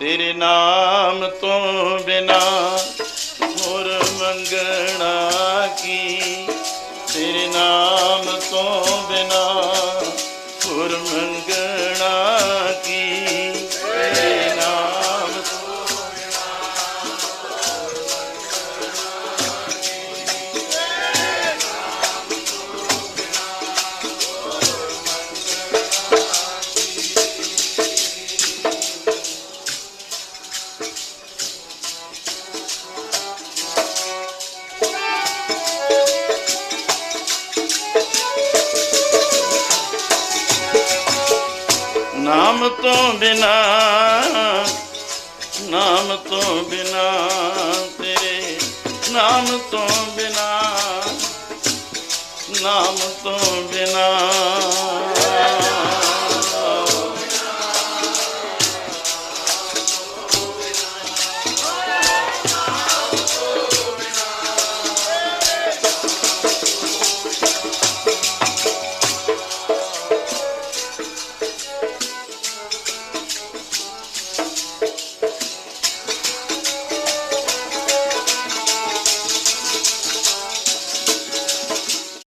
ਤੇਰੇ ਨਾਮ ਤੋਂ ਬਿਨਾ ਹੋਰ ਮੰਗਣਾ ਕੀ? ਤੇਰੇ ਨਾਮ ਤੋਂ ਬਿਨਾ ਹੋਰ ਮੰਗਣਾ ਨਾਮ ਤੋਂ ਬਿਨਾ ਨਾਮ ਤੋਂ ਬਿਨਾ ਤੇਰੇ ਨਾਮ ਤੋਂ ਬਿਨਾ ਨਾਮ ਤੋਂ ਬਿਨਾ